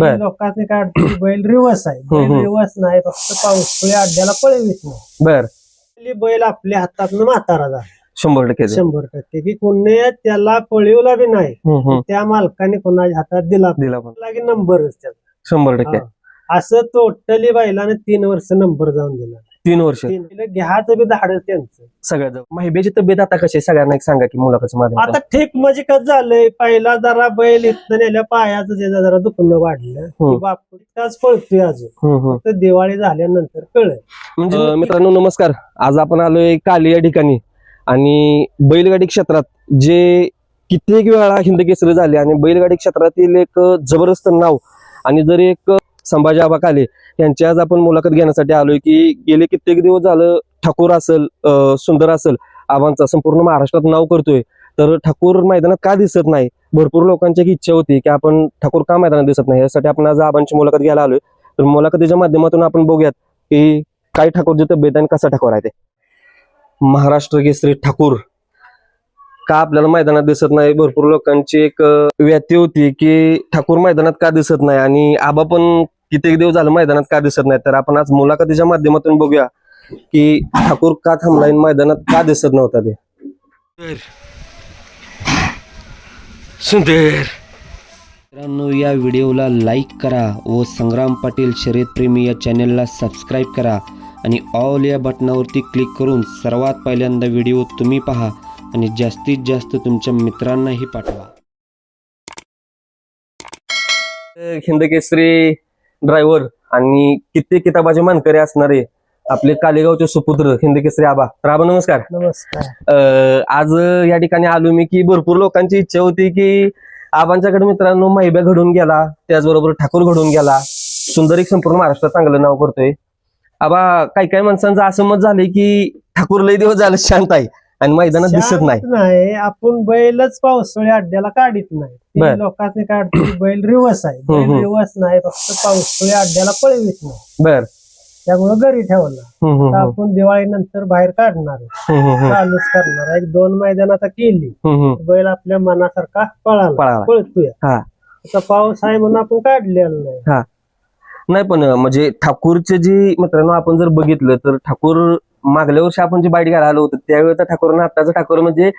बर. लोकांनी काय अडचण बैल रिवर्स आहे. बैल. रिवर्स नाही फक्त पावसाळी अड्ड्याला पळवीत नाही बर. बैल आपल्या हातात म्हातारा झाला. शंभर टक्के. शंभर टक्के. की कोणी त्याला पळवला बी नाही. त्या मालकाने कोणाच्या हातात दिला. दिला नंबरच त्याचा. शंभर टक्के. असं टोटली बैलाने तीन वर्ष नंबर जाऊन दिला. तीन वर्ष. तीन. घ्यायचं बी त्यांचं. सगळ्यात माहितीची तब्येत आता कशी आहे? सगळ्यांना एक सांगा की मुलाखत आता ठीक म्हणजे कसं झालंय? पहिला जरा बैल इथं नेल्या पायाचं जरा दुखणं वाढलं. की बापू त्याच पळतोय अजून. तर दिवाळी झाल्यानंतर कळलं. म्हणजे अं, मित्रांनो नमस्कार. आज आपण आलोय काली या ठिकाणी. आणि बैलगाडी क्षेत्रात जे कित्येक वेळा हिंद केसरी झाले आणि बैलगाडी क्षेत्रातील एक जबरदस्त नाव आणि जर एक संभाजी आबा काले यांची आज आपण मुलाखत घेण्यासाठी आलोय की गेले कित्येक दिवस झालं ठाकूर असेल सुंदर असेल आबांचा संपूर्ण महाराष्ट्रात नाव करतोय. तर ठाकूर मैदानात का दिसत नाही? भरपूर लोकांची एक इच्छा होती की आपण ठाकूर का मैदानात दिसत नाही? यासाठी आपण आज आबांची मुलाखत घ्यायला आलोय. तर मुलाखतीच्या माध्यमातून आपण बघूयात की काय ठाकूरची तब्येत आणि कसा ठाकूर आहे ते. महाराष्ट्र केसरी ठाकूर का आपल्याला मैदानात दिसत नाही? भरपूर लोकांची एक व्यती होती की ठाकूर मैदानात का दिसत नाही? आणि आबा पण कित्येक दिवस झालं मैदानात का दिसत नाही तर आपण आज मुलाखतीच्या माध्यमातून बघूया की ठाकूर का थांबलाय आणि मैदानात का दिसत नव्हता ते. सुंदर. मित्रांनो या व्हिडिओला लाईक करा व संग्राम पाटील शर्यतप्रेमी या चॅनलला सबस्क्राईब करा आणि ऑल या बटनावरती क्लिक करून सर्वात पहिल्यांदा व्हिडिओ तुम्ही पहा आणि जास्तीत जास्त तुमच्या मित्रांनाही पाठवा. हिंद केसरी ड्रायव्हर आणि कित्येक किताबाचे मानकरी असणारे आपले कालेगावचे सुपुत्र हिंद केसरी आबा. तर आबा नमस्कार. नमस्कार. अं, आज या ठिकाणी आलो मी की भरपूर लोकांची इच्छा होती की आबांच्याकडे मित्रांनो महिब्या घडून गेला त्याचबरोबर ठाकूर घडून गेला. सुंदर एक संपूर्ण महाराष्ट्रात चांगलं नाव करतोय. आबा काही काही माणसांचं असं मत झालंय की ठाकूर लय दिवस झालं शांत आहे. आणि मैदानात दिसत नाही. नाही. आपण बैलच पावसाळी अड्ड्याला काढीत नाही. लोकांनी काय अडचण की बैल रिवर्स आहे. बैल. रिवर्स नाही फक्त पावसाळी अड्ड्याला पळवीत नाही. बर. त्यामुळे घरी ठेवला. आपण दिवाळी नंतर बाहेर काढणार. चालूच करणार. एक दोन मैदान आता केली. बैल आपल्या मनासारखा पळाला. पळतोय. हा. आता पाऊस आहे म्हणून आपण काढलेला नाही. नाही पण म्हणजे ठाकूरचे जी मित्रांनो आपण जर बघितलं तर ठाकूर मागल्या वर्षी आपण जे बाईट घ्यायला आलो होतो त्यावेळेचा ठाकूर आणि आताचा ठाकूर म्हणजे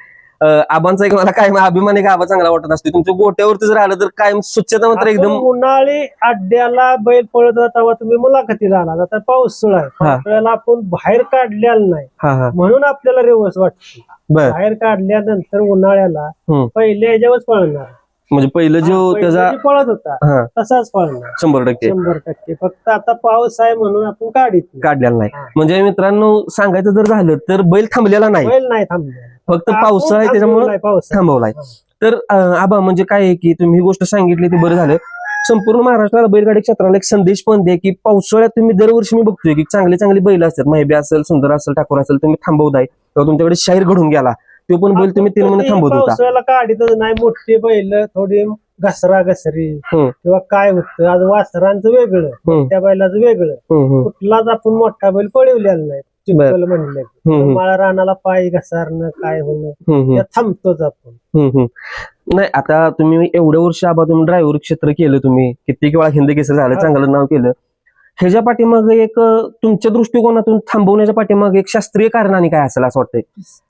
आबांचा एक मला काय अभिमान एक आबा चांगला वाटत असते. तुमच्या गोट्यावरती जर आलं तर कायम स्वच्छता मात्र एकदम उन्हाळी अड्ड्याला बैल पळत तेव्हा तुम्ही मुलाखतीला आला आता पाऊस पावसाळ्याला आपण बाहेर काढलेला नाही. म्हणून आपल्याला रेवस वाटते. बाहेर काढल्यानंतर उन्हाळ्याला. पहिले ह्याच्यावरच पळणार. म्हणजे पहिलं जो त्याचा पळत होता हा. तसाच पळणार. शंभर टक्के. शंभर टक्के. फक्त आता पाऊस आहे म्हणून आपण काढीत. काढलेला नाही. म्हणजे मित्रांनो सांगायचं जर झालं तर बैल थांबलेला नाही. बैल नाही थांबले फक्त पावसाळा आहे त्याच्यामुळे पाऊस. थांबवलाय. तर आबा म्हणजे काय आहे की तुम्ही ही गोष्ट सांगितली ती बरं झालं. संपूर्ण महाराष्ट्राला बैलगाडी क्षेत्राला एक संदेश पण द्या की पावसाळ्यात तुम्ही दरवर्षी मी बघतोय की चांगले चांगले बैल असतात. महिबे असेल सुंदर असेल ठाकूर असेल तुम्ही थांबवताय. किंवा तुमच्याकडे शाहीर घडून गेला. तो पण बैल तुम्ही तीन महिने थांबवत होता पावसाळ्याला काढीतच नाही मोठी बैल थोडी घसरा घसरी हम्म. किंवा काय होतं आज वासरांचं वेगळं हम्म, त्या बैलाचं वेगळं हम्म, हम्म. कुठलाच आपण मोठा बैल पळवलेला नाही चिखल म्हणलं की. हम्म, हम्म, माळा रानाला पाय घसारणं काय होणं हम्म, हम्म. त्यात थांबतोच आपण हम्म, हम्म. नाही आता तुम्ही एवढ्या वर्ष आबा तुम्ही ड्रायव्हर क्षेत्र केलं तुम्ही कित्येक वेळा हिंद केसर झालं. चांगलं नाव केलं ह्याच्या पाठीमाग एक तुमच्या दृष्टिकोनातून थांबवण्याच्या पाठीमाग एक शास्त्रीय कारण आणि काय असेल असं वाटतंय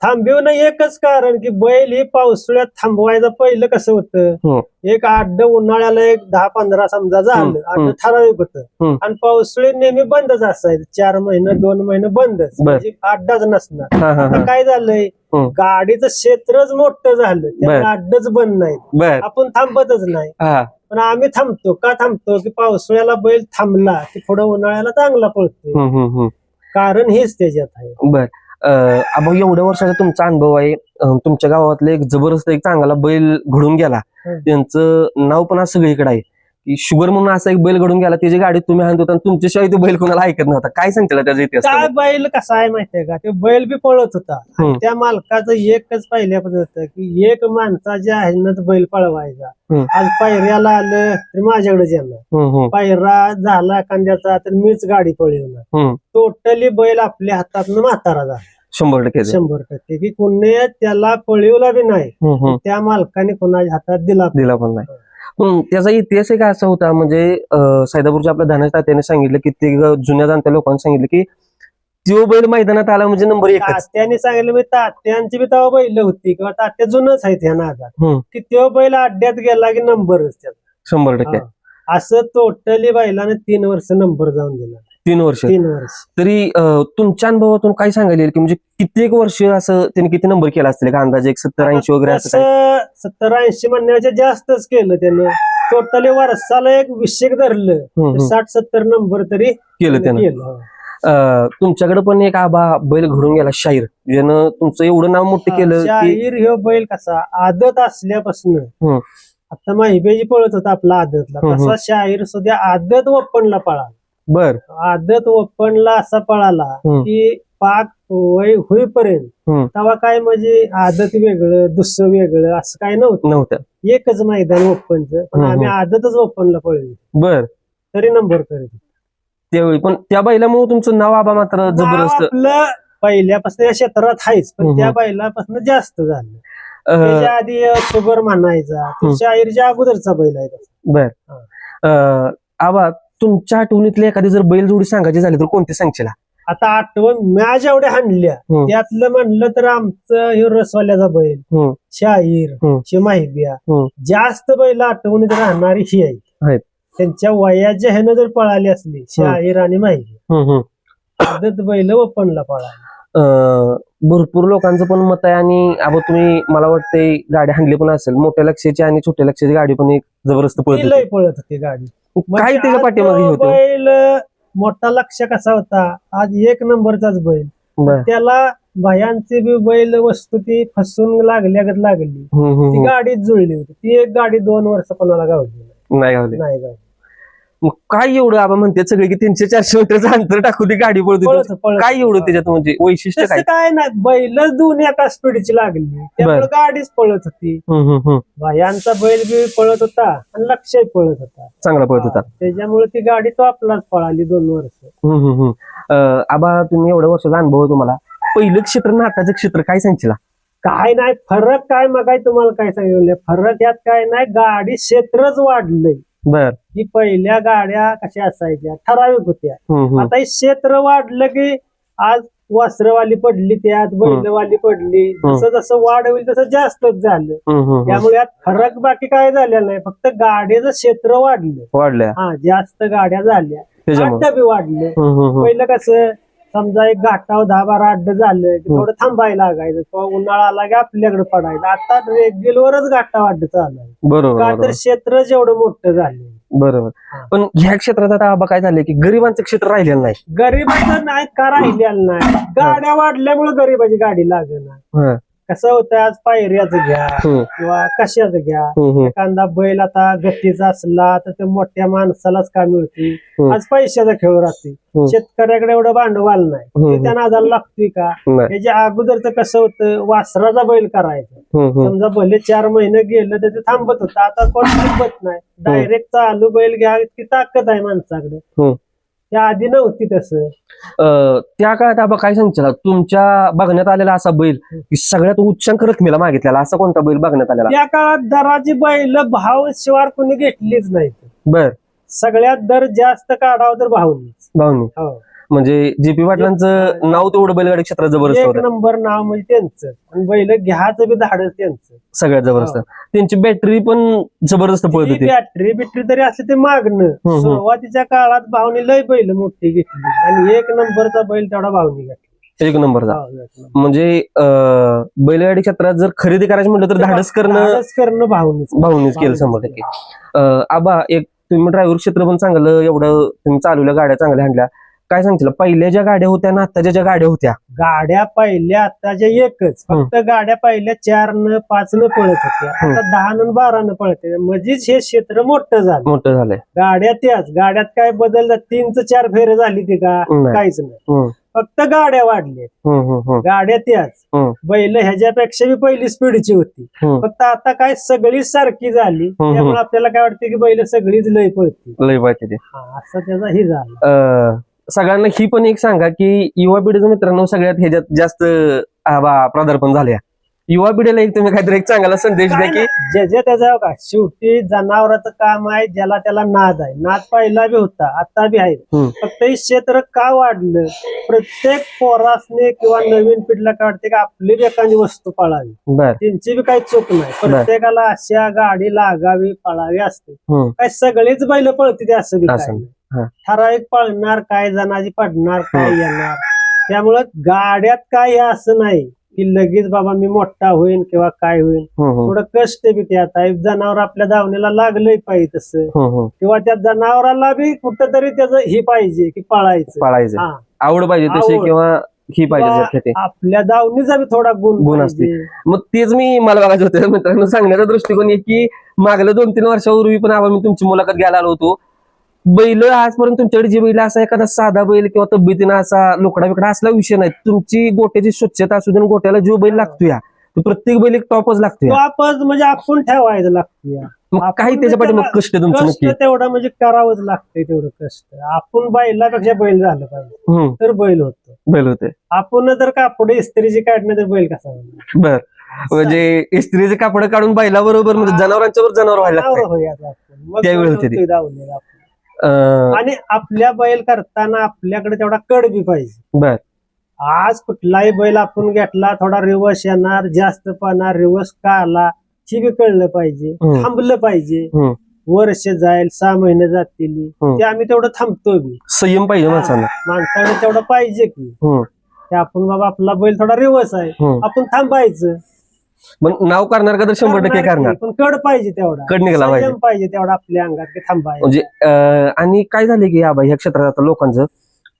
थांबवणं एकच कारण की बैल हे पावसाळ्यात थांबवायचं पहिलं कसं. होतं एक आड्ड उन्हाळ्याला एक दहा पंधरा समजा झालं. आड्ड ठराविक होतं. आणि पावसाळी नेहमी बंदच असायचं चार महिने दोन महिने बंदच. म्हणजे अड्डाच नसणार हा, हा, आता हा. काय झालंय हम्म. गाडीचं क्षेत्रच मोठं झालं. अड्डच बंद नाही आपण थांबतच नाही हा पण आम्ही थांबतो. का थांबतो? की पावसाळ्याला बैल थांबला की पुढे उन्हाळ्याला चांगला पळतो हम्म, हम्म, हम्म. कारण हेच त्याच्यात आहे. बर. अं, आबा एवढ्या वर्षाचा तुमचा अनुभव आहे. अं, तुमच्या गावातले एक जबरदस्त एक चांगला बैल घडून गेला. हम्म. त्यांचं नाव पण आज सगळीकडे आहे. की शुगर म्हणून असा एक बैल घडून गेला त्याची गाडी तुम्ही आणत होता आणि तुमच्याशिवाय तो बैल कोणाला ऐकत नव्हता. काय सांगताल त्याचा इतिहास काय बैल कसा आहे माहितीये का? ते बैल बी पळत होता. हम्म. त्या मालकाचं एकच पहिल्यापासून होतं की एक माणसाच्या ह्यानंच बैल पळवायचा. आज पायऱ्याला आलं तर माझ्याकडे येणार हम्म, हम्म, पायरा झाला एखाद्याचा तर मीच गाडी पळवणार. हम्म. टोटली बैल आपल्या हातात म्हातारा झाला. शंभर टक्के ते. शंभर टक्के. की कोणी त्याला पळवला बी नाही हम्म, हम्म. त्या मालकाने कोणाच्या हातात दिला दिला पण नाही. त्याचा इतिहास एक असा होता म्हणजे सैदापूरच्या आपल्या धानाच्या तात्याने सांगितलं की ते जुन्या जाणत्या लोकांनी सांगितलं की तो बैल मैदानात आला म्हणजे नंबर एकच तात्याने सांगितलं मी तात्यांची बी तेव्हा बैल होती किंवा तात्या जुनच आहेत ह्या नादात. की तो बैल अड्ड्यात गेला की नंबरच त्याला शंभर टक्के. असं टोटली बैलाने तीन वर्ष नंबर जाऊन दिला. तीन वर्ष. तीन वर्ष. तरी अं, तुमच्या अनुभवातून काय सांगायला येईल की म्हणजे कित्येक वर्ष असं त्यांनी किती नंबर केला असतील? का अंदाजे एक सत्तर ऐंशी वगैरे असं काय? तसं सत्तर ऐंशी म्हणण्याच्या जास्तच केलं त्यानं. टोटली वर्षाला एक विषय धरलं. हम्म, तर हम्म. साठ सत्तर नंबर तरी केलं त्यानं. केलं हो. अं, तुमच्याकडे पण एक आबा बैल घडून गेला शाहीर. ज्यानं तुमचं एवढं नाव मोठं केलं की शाहीर ह्यो बैल कसा? आदत असल्यापासून. हम्म. आता माहिबेजी पळत होता आपला आदतला हम्म, तसा शाहीर सुद्धा आदत ओपनला पळाला. बर. आदत ओपनला असा पळाला हम्म. की पाक वय होईपर्यंत हम्म. तेव्हा काय म्हणजे आदत वेगळं दुसरं वेगळं असं काय नव्हतं. नव्हतं. एकच मैदान ओपनचं पण हम्म, आम्ही आदतच ओपनला पळलो. बर. तरी नंबर करीत होतो. त्यावेळी पण त्या बैलामुळे तुमचं नाव आबा मात्र जबरदस्त. आपलं पहिल्यापासून या क्षेत्रात आहेच पण हम्म. त्या बैलापासून जास्त झालं. त्याच्या आधी अं, शुगर म्हणायचा. शाहीरच्या अगोदरचा बैल आहे. बर आबा तुमच्या आठवणीतली एखादी जर बैल जोडी सांगायची झाली तर कोणती सांगशील आता आठवण मॅच एवढ्या हाणल्या. त्यातलं म्हणलं तर आमचं हे रसवाल्याचा बैल. शाहीर. शिमाहिबिया. जास्त बैल आठवणीत राहणारी ही. आहे त्यांच्या वयाच्या ह्यानं जर पळाली असली शाहीर आणि माहिती बैल ओपनला पळाली भरपूर लोकांचं पण मत आहे आणि आबा तुम्ही मला वाटतंय गाडी हाणली पण असेल मोठ्या लक्षाची आणि छोट्या लक्षाची गाडी पण एक जबरदस्त पळत ती लय पळत होती गाडी. होती. काय म्हणजे त्याच्या पाठीमागे होते? बैल मोठा लक्ष कसा होता? आज एक नंबरचाच बैल. बर. त्याला भयांची बी बैल वस्तू ती फसून लागल्यागत लागली. हम्म, हम्म, ती हम्म. गाडीच जुळली होती. ती एक गाडी दोन वर्ष कोणाला गावली नाही. नाही गावले. नाही गावली. मग काय एवढं आबा म्हणते सगळे की तीनशे चारशे मीटरचं अंतर टाकू ती गाडी पळत होती पळत पळत. काय एवढं त्याच्यात म्हणजे वैशिष्ट्य तसं काय? काय नाही बैलच दोन एका स्पीडची लागली. त्यामुळे. गाडीच पळत होती. हम्म, हम्म, हम्म. भयांचा बैल बी पळत होता आणि लक्षही पळत होता. चांगला पळत होता. त्याच्यामुळे ती गाडी टॉपलाच पळाली दोन वर्ष. हम्म, हम्म, हम्म. अं, आबा तुम्ही एवढ्या वर्षाचा अनुभव आहे तुम्हाला. पहिलं क्षेत्र आणि आताचं क्षेत्र काय सांगशील? काय नाही फरक काय मग काय तुम्हाला काय सांगितलं फरक यात काय नाही गाडी क्षेत्रच वाढलंय. बर. ही पहिल्या गाड्या कशा असायच्या? ठराविक होत्या. आता हे क्षेत्र वाढलं की आज वस्त्रवाली पडली त्यात बैलवाली पडली. जसं जसं वाढ होईल तसं जास्तच झालं. त्यामुळे यात फरक बाकी काय झालेला नाही. फक्त गाडीचं क्षेत्र वाढलं. वाढल्या हा जास्त गाड्या झाल्या. वाढले. पहिलं कसं समजा एक घाटावर दहा बारा अड्ड झालं की थोडं थांबायला लागायचं किंवा उन्हाळा आला की आपल्याकडे पडायचं. आता रेग्युलरच घाटा अड्ड चालू आहे बरोबर तर क्षेत्र जेवढं मोठं झालं. बरोबर. हा. पण ह्या क्षेत्रात आता आबा काय झालंय की गरिबांचं क्षेत्र राहिलेलं नाही. गरीबाचं नाही का राहिलेलं नाही? गाड्या वाढल्यामुळे गरीबाची गाडी हं, कसं होतं आज पायऱ्याचं घ्या किंवा कशाचं घ्या. एखादा बैल आता गतीचा असला तर ते मोठ्या माणसालाच का मिळते. आज पैशाचा खेळ राहते. शेतकऱ्याकडे एवढं भांडवल नाही. ते त्या नादाला लागतोय का? नाही. त्याच्या अगोदरच कसं होतं वासराचा बैल करायचं. समजा भले चार महिने गेलं तर ते थांबत होतं. आता कोण थांबत नाही. डायरेक्ट चालू बैल घ्या इतकी ताकद आहे माणसाकडे. त्या आधी नव्हती तसं. अं, त्या काळात आबा काय सांगशील तुमच्या बघण्यात आलेला असा बैल की सगळ्यात उच्चांक रकमेला मागितलेला असा कोणता बैल बघण्यात आलेला? त्या काळात दराची बैल भाव शिवार कोणी घेतलीच नाही बर. सगळ्यात दर जास्त काढावं तर भावनीच भावनी हो. म्हणजे जेपी पाटलांचं नाव तेवढं बैलगाडी क्षेत्रात जबरदस्त एक होतं. नंबर नाव म्हणजे त्यांचं. आणि बैल घ्यायचं बी धाडच त्यांचं. सगळ्यात जबरदस्त. त्यांची बॅटरी पण जबरदस्त पळत होती. बॅटरी बिटरी तरी असले ते मागणं. सुरुवातीच्या काळात भावनी लय बैल मोठी घेतली. आणि एक नंबरचा बैल तेवढा भावनी घेतली. एक नंबरचा. हो, एक नंबर. म्हणजे अं, बैलगाडी क्षेत्रात जर खरेदी करायची म्हटलं तर धाडस करणं धाडस करणं भावनीच. भाऊनीच केलं शंभर. टक्के. अं, आबा एक तुम्ही ड्रायव्हर क्षेत्र पण चांगलं एवढं तुम्ही चालवल्या गाड्या चांगल्या आणल्या काय सांगतील? पहिल्या ज्या गाड्या होत्या ना आताच्या ज्या गाड्या होत्या. गाड्या पहिल्या आताच्या एकच. फक्त गाड्या पहिल्या चार न पाच न पळत होत्या. आता दहा न बारा न पळते म्हणजेच हे क्षेत्र मोठं झालं. मोठं झालंय. गाड्या त्याच. गाड्यात काय बदल? तीनच चार फेरे झाली ती का. काहीच नाही. फक्त गाड्या वाढल्या गाड्या त्याच. बैल ह्याच्यापेक्षा बी पहिली स्पीडची होती. फक्त आता काय सगळीच सारखी झाली. त्यामुळे आपल्याला काय वाटतं की बैल सगळीच लय पळती लय पाहिजे ते हा, असं त्याचा हे झालं. सगळ्यांना ही पण एक सांगा की युवा पिढीचं मित्रांनो सगळ्यात ह्याच्यात जास्त आबा पदार्पण झाले युवा पिढीला एक तुम्ही काहीतरी एक चांगला संदेश द्या की जे जे त्याचं का शेवटी जनावराचं काम आहे ज्याला त्याला नाद आहे. नाद पहिला बी होता आता बी आहे. फक्त हे क्षेत्र का वाढलं? प्रत्येक पोरासने किंवा नवीन पिढीला काय वाटते की आपली बी एखादी वस्तू पाळावी. त्यांची बी काही चूक नाही. प्रत्येकाला अशा गाडी लागावी पळावी असते. काय सगळेच बैल पळते ते असं. बी. हा. ठराविक पळणार काय जणाची पडणार काय. येणार त्यामुळं गाड्यात काय हे असं नाही की लगेच बाबा मी मोठा होईन किंवा काय होईन हम्म, हम्म, थोडं कष्ट बी त्यात आहे जनावर आपल्या दावणीला लागलंय पाहिजे तसं हम्म. किंवा त्या जनावराला बी कुठंतरी त्याचं हे पाहिजे की पळायचं पाळायचं हा आवड पाहिजे तशी आवड. किंवा ही पाहिजे किंवा. आपल्या दावणीचा बी थोडा गुण गुण पाहिजे. मग तेच मी मला बघायचं होतं मित्रांनो सांगण्याचा दृष्टिकोन आहे की मागल्या दोन तीन वर्षापूर्वी पण आबा मी तुमची मुलाखत घ्यायला आलो होतो बैल आजपर्यंत तुमच्याकडे जे बैल असा एखादा साधा बैल किंवा तब्येतीनं असा लोकडा बिकडा असला विषय नाही. तुमची गोट्याची स्वच्छता असू दे गोट्याला जो बैल लागतो या तो प्रत्येक बैल एक टॉपच लागतो. आपण म्हणजे आपण ठेवायचं लागते मग काही त्याच्या पाठी मग कष्ट तुमचं तेवढं म्हणजे करावंच लागतंय तेवढं कष्ट. आपण बैलापेक्षा बैल झालं पाहिजे. तर बैल होतो. बैल होते. आपण जर कापड इस्त्रीची काढणं तर बैल कसा? बर. म्हणजे इस्त्रीचे कापड काढून बैलाबरोबर म्हणजे जनावरांच्या वर जनावर व्हायला त्यावेळी होते आणि आपल्या बैल करताना आपल्याकडे तेवढा कड बी पाहिजे. बर. आज कुठलाही बैल आपण घेतला थोडा रिवर्स येणार जास्त पाहणार रिवर्स का आला हे बी कळलं पाहिजे हम्म. थांबलं पाहिजे. हम्म. वर्ष जाईल सहा महिने जातील हम्म. ते आम्ही तेवढं थांबतो बी. संयम पाहिजे माणसाला माणसाने तेवढं पाहिजे की. हम्म, ते आपण बाबा आपला बैल थोडा रिवर्स आहे. हम्म. आपण थांबायचं. मग नाव करणार का तर शंभर टक्के करणार? पण कड पाहिजे तेवढा. कड निघाला पाहिजे संयम पाहिजे. तेवढा आपल्या अंगात की थांबायचं म्हणजे अं, आणि काय झालं की आबा ह्या क्षेत्रात आता लोकांचं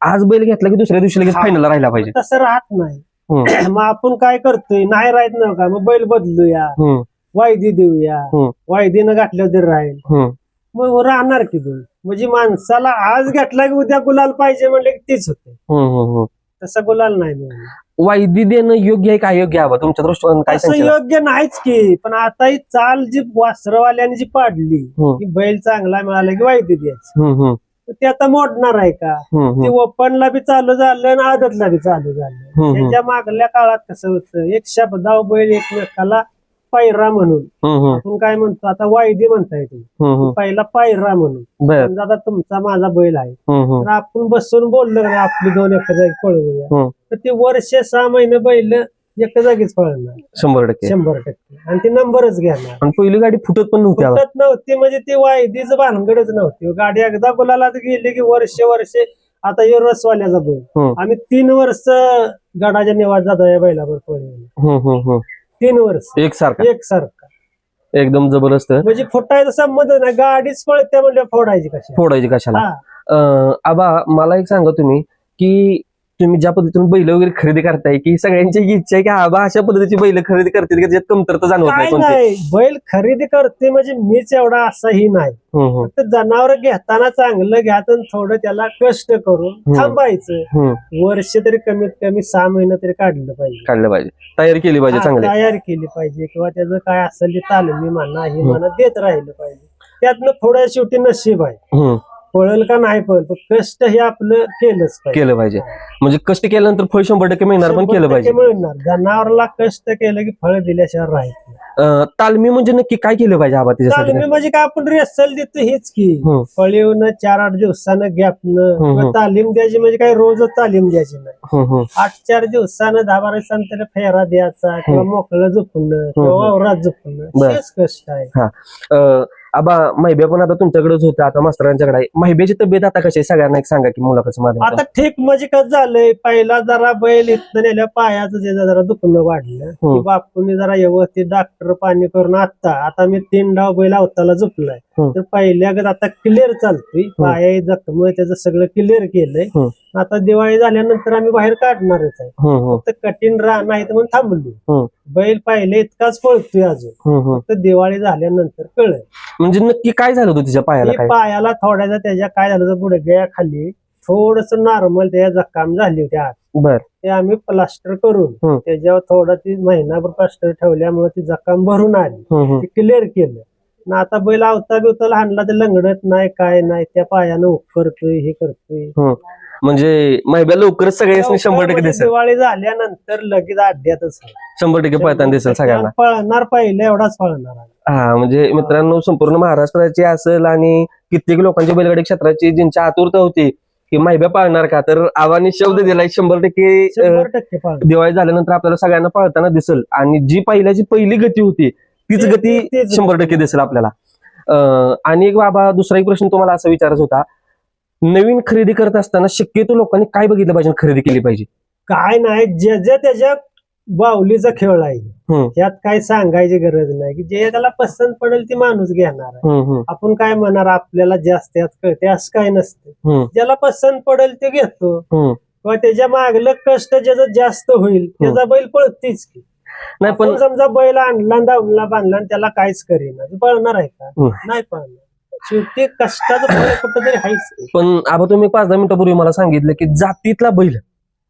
आज बैल घेतला की दुसऱ्या दिवशी लगेच हा. फायनल राहिला पाहिजे. तसं राहत नाही. हम्म, मग आपण काय करतोय? नाही राहत नव्ह का? मग बैल बदलूया. हम्म, वायदी देऊया. हम्म. वायदीनं घातलं तर राहील. हम्म. मग राहणार की बैल? म्हणजे माणसाला आज घातला की उद्या गुलाल पाहिजे म्हणले की तेच होते हम्म, हम्म, हम्म. तसा गुलाल नाही मिळणार. वायदी देणं योग्य आहे का अयोग्य आबा तुमच्या दृष्टिकोन काय सांगशील? योग्य नाहीच की पण आता ही चाल जी वासरवाल्याने जी पाडली हम्म, की बैल चांगला मिळाला की वायदी द्यायची. हम्म, हम्म, ते आता मोडणार आहे का? हम्म, ते हम्म, ओपनला बी चालू झालं आणि आदतला बी चालू झालं. हम्म. त्याच्या मागल्या काळात कसं होतं? एक शब्दाव बैल एकमेकाला पायरा म्हणून. हम्म, आपण काय म्हणतो आता वायदी म्हणता येते हम्म, हम्म. पहिला पायरा म्हणून. बर. समजा आता तुमचा माझा बैल आहे. हम्म, हम्म, तर आपण बसून बोललो ना आपली दोन एका जागी पळवूया. हम्म. तर ते वर्ष सहा महिने बैल एका जागीच पळणार. शंभर टक्के. शंभर टक्के. आणि ती नंबरच घेणार. आणि पहिली गाडी फुटत पण नव्हती. फुटत नव्हती म्हणजे ती वायदीच भानगडच नव्हती. गाडी एकदा गुलाला गेली की वर्ष वर्ष आता हे रसवाल्याचा बैल. हम्म, आम्ही तीन वर्ष गडाच्या निवास जातो या बैलावर पळवलं हम्म, हम्म, हम्म. तीन वर्ष. एक सारखा एकसारखा. एकदम जबरदस्त. म्हणजे फुटायचा संबंध नाही. गाडीच पळते म्हणजे फोडायची कशी फोडायची कशाला? आबा मला एक सांगा तुम्ही की तुम्ही ज्या पद्धतीने बैल वगैरे खरेदी करताय की सगळ्यांची इच्छा आहे की आबा अशा पद्धतीची बैल खरेदी करतील की ज्यात कमतरता जाणवत नाही काय कोणती? नाही. बैल खरेदी करते म्हणजे मीच एवढा असाही नाही. हम्म, हम्म, फक्त जनावर घेताना चांगलं घ्यायचं थोडं त्याला कष्ट करून हम्म. थांबायचं. हम्म. वर्ष तरी कमीत कमी सहा महिने तरी काढलं पाहिजे. काढलं पाहिजे. तयारी केली पाहिजे हा, चांगली. तयार केली पाहिजे किंवा त्याचं काय असेल ते तालमी म्हणा हे म्हणा देत राहिलं पाहिजे. त्यातनं थोडं शेवटी नशीब आहे. हम्म, पळेल का नाही पळेल पण कष्ट हे आपलं केलंच पाहिजे. केलं पाहिजे. म्हणजे कष्ट केल्यानंतर फळ शंभर टक्के मिळणार पण केलं पाहिजे. मिळणार. जनावरला कष्ट केलं की फळ दिल्याशिवाय. अं, तालमी म्हणजे नक्की काय केलं पाहिजे आबा त्याच्यासाठी? तालमी म्हणजे काय आपण रेसल देतो हेच की. हम्म. फळीवनं चार आठ दिवसानं गॅपनं हम्म. किंवा तालीम द्यायची म्हणजे काय रोजच तालीम द्यायची नाही. हम्म, हम्म, आठ चार दिवसानं दहा बारा दिवसानं त्याला फेरा द्यायचा किंवा मोकळं झोपणं किंवा हम्म. वावरात झोपणं बर. हेच कष्ट आहे. अं, आबा माहिब्या पण आता तुमच्याकडेच होतं आता मास्तरांच्याकडे आहे. माहिब्याची तब्येत आता कशी आहे? सगळ्यांना एक सांगा की मुलाखत आता ठीक म्हणजे कसं झालंय. पहिला जरा बैल इथनं नेल्या पायाचं जे जरा दुखणं वाढलं. की बापूने जरा व्यवस्थित डॉक्टर पाणी करून आता आता मी तीन डाव बैल अवताला झोपलाय. हम्म. तर पहिल्या आता क्लिअर चालतोय. पाय जखम त्याचं सगळं क्लिअर केलंय. हम्म. आता दिवाळी झाल्यानंतर आम्ही बाहेर काढणारच आहे. हम्म, हम्म, फक्त कठीण राह नाही तर मग थांबलो. हम्म. बैल पहिले इतकाच पळतोय अजून. हम्म, हम्म. फक्त दिवाळी झाल्यानंतर कळलं. म्हणजे नक्की काय झालं होतं तिच्या पायाला काय? पायाला थोड्याचा त्याच्या काय झालं तर गुडघ्या खाली थोडस नॉर्मल त्याच्या जखम झाली होती आत. बर. ते आम्ही प्लास्टर करून. त्याच्यावर थोडा ती महिनाभर प्लास्टर ठेवल्यामुळे ती जखम भरून आली. हम्म, हम्म. ती क्लिअर केलं. ना आता बैल आवता बिवता हाणला ते लंगडत नाही काय नाही त्या पायानं करतोय हे करतोय. हम्म. म्हणजे महिब्या लवकरच सगळ्यांनी शंभर टक्के म्हणजे दिसेल. दिवाळी झाल्यानंतर लगेच अड्ड्यातच. शंभर टक्के पळताना दिसेल सगळ्यांना. पळणार पहिले एवढाच पळणार. हा म्हणजे मित्रांनो संपूर्ण महाराष्ट्राची असेल आणि कित्येक लोकांच्या बैलगाडी क्षेत्राची ज्यांची आतुरता होती की माहिब्या पाळणार का? तर आव्हाने शब्द दिलाय शंभर टक्के दिवाळी झाल्यानंतर आपल्याला सगळ्यांना पळताना दिसेल. आणि जी पहिल्याची पहिली गती होती तीच गती शंभर टक्के दिसेल आपल्याला. आणि एक बाबा दुसरा एक प्रश्न तुम्हाला असा विचारायचा होता नवीन खरेदी करत असताना शक्यतो लोकांनी काय बघितलं पाहिजे खरेदी केली पाहिजे? काय नाही जे जे त्याच्या बाहुलीचा खेळ आहे. त्यात काय सांगायची गरज नाही. की जे त्याला पसंत पडेल ती माणूस घेणार आहे. आपण काय म्हणणार आपल्याला जास्त यात कळते असं काय नसतं ज्याला पसंत पडेल ते घेतो. किंवा त्याच्या मागलं कष्ट ज्याचं जास्त होईल त्याचा बैल पळतीच की. नाही पण समजा बैल आणला दावला बांधला आणि त्याला काहीच करेना. पळणार आहे का. नाही पळणार. शेवटी कष्टाचं फळ कुठंतरी आहेच की. पण आबा तुम्ही पाच दहा मिनिटापूर्वी मला सांगितलं की जातीतला बैल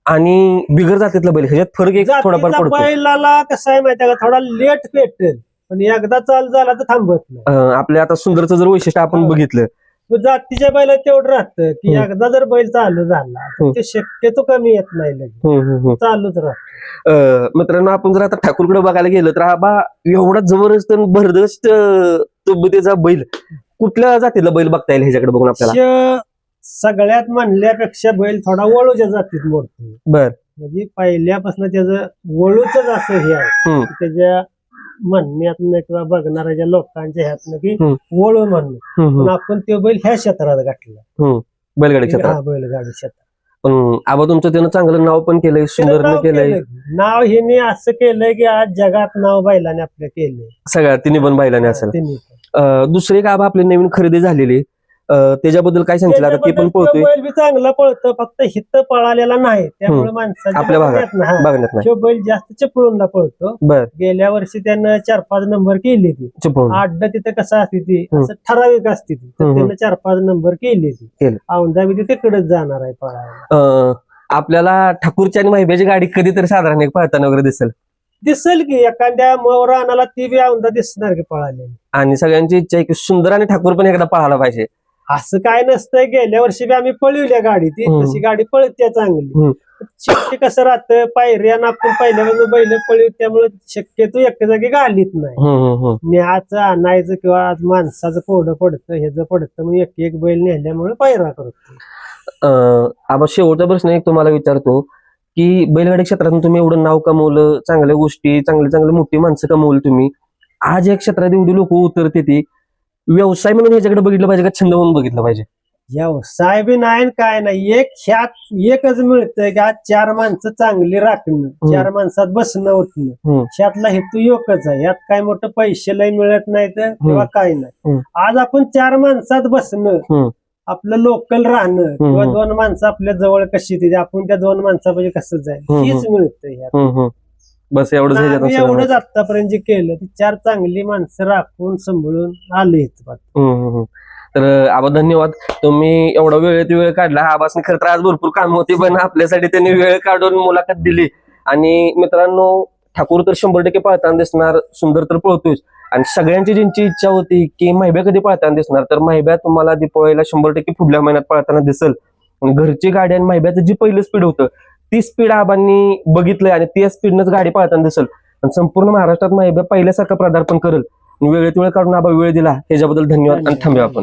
आणि बिगर जातीतला बैल ह्याच्यात फरक एक थोडाफार जातीचा पडतो बैलाला कसं आहे माहिती का थोडा लेट पेटेल पण एकदा चाल झाला तर थांबत नाही अं, आपल्या आता सुंदरचं जर वैशिष्ट्य आपण हो. बघितलं मग जातीच्या बैलात तेवढं राहतं की हम्म. एकदा जर बैल चालू झाला तर हम्म. ते शक्यतो कमी येत नाही लगेच हम्म, हम्म, हम्म. चालूच राहत अं, मित्रांनो आपण जर आता ठाकूरकडे बघायला गेलो तर आबा एवढा जबरदस्त आणि भरदस्त अं, तब्येतीचा बैल. कुठल्या जातीतला बैल बघता येईल ह्याच्याकडे बघून आपल्याला? सगळ्यात म्हणल्यापेक्षा बैल थोडा वळूच्या जातीत मोडतो. बर. म्हणजे पहिल्यापासून त्याचं वळूच असं हे आहे. हम्म. की त्याच्या म्हणण्यातनं किंवा बघणाऱ्या लोकांच्या ह्यातनं की हम्म. वळू म्हणणं हम्म, पण आपण ते बैल ह्या क्षेत्रात गाठला. बैलगाडी क्षेत्रात. हा बैलगाडी क्षेत्रात. पण आबा तुमचं त्यानं चांगलं नाव पण केलंय त्यानं सुंदरनं नाव केलंय. केलं. नाव हिने असं केलंय की आज जगात नाव बैलाने आपलं केलंय. सगळ्या तिन्ही पण बैलाने असेल. तिन्ही. दुसरी एक आबा आपली नवीन खरेदी झालेली. त्याच्याबद्दल काय सांगितलं आता ते पण पळतोय. बैल बी चांगला पळतो. फक्त हित पळालेला नाही. त्यामुळे माणसाच्या आपल्या भागात. बघण्यात नाही. तो बैल जास्त चिपळूणला पळतो. बर. गेल्या वर्षी त्यानं चार पाच नंबर केली ती. अड्ड तिथे कसं असते ती? ठराविक असते ती. त्यानं चार पाच नंबर केली ती. औंधा बी तिकडेच जाणार आहे पळायला. आपल्याला ठाकूरची आणि महिब्याची गाडी कधीतरी साधारण एक पळताना वगैरे दिसेल. दिसेल की एखाद्या मौरानाला ती बी औंधा दिसणार की पळालेली आणि सगळ्यांची इच्छा आहे की सुंदर आणि ठाकूर पण एकदा पळायला पाहिजे. असं काय नसतंय गेल्या वर्षी बी आम्ही पळवल्या गाडी ती हम्म. तशी गाडी पळते हम्म. चांगली शेवटी कसं राहतं पायऱ्यानं आपण पहिल्यापासून बैल पळू त्यामुळे शक्यतो एका जागी घालीत नाही. हम्म, हम्म, हम्म. न्याचं आणायचं किंवा आज माणसाचं कोडं पडतं ह्याचं पडतं मग एक एक बैल नेल्यामुळे पायरा करतो. अं, आबा शेवटचा प्रश्न एक तुम्हाला विचारतो. की बैलगाडी क्षेत्रातून तुम्ही एवढं नाव कमवलं चांगल्या गोष्टी चांगले चांगले मोठी माणसं कमवली तुम्ही. आज या क्षेत्रात एवढी लोक उतरते ती. व्यवसाय म्हणून ह्याच्याकडे बघितलं पाहिजे का छंद म्हणून बघितलं पाहिजे? व्यवसाय बी नाही काय नाही. एक ह्यात एकच मिळतंय की आज चार माणसं चांगली राखणं चार माणसात बसणं. उठणं. ह्यातला हेतू एकच आहे. यात काय मोठं पैसे लय मिळत नाही तर किंवा काय नाही. आज आपण चार माणसात बसणं. आपलं लोकल राहणं किंवा दोन माणसं आपल्या जवळ कशी तिथे आपण त्या दोन माणसापाशी कसं जाईल. हीच हम्म. बस ह्याच्यातून एवढंच. आतापर्यंत जे केलं ती चार चांगली माणसं राखून सांभाळून आले इथं. तर आबा धन्यवाद तुम्ही एवढा वेळेत वेळ काढला आबासने खरं तर आज भरपूर काम होती पण आपल्यासाठी त्यांनी वेळ काढून मुलाखत दिली आणि मित्रांनो ठाकूर तर शंभर टक्के पळताना दिसणार सुंदर तर पळतोच आणि सगळ्यांची ज्यांची इच्छा होती की महिब्या कधी पळताना दिसणार तर महिब्या तुम्हाला दीपावलीला शंभर टक्के पुढल्या महिन्यात पळताना दिसल. आणि घरची गाडी आणि महिब्याचं जे पहिलं स्पीड होतं ती स्पीड आबांनी बघितलंय आणि त्या स्पीडनंच गाडी पळताना दिसल. आणि संपूर्ण महाराष्ट्रात महिब्या पहिल्यासारखं पदार्पण करेल. वेळेत वेळ काढून आबा वेळ दिला. त्याच्याबद्दल धन्यवाद आणि थांबूया आपण.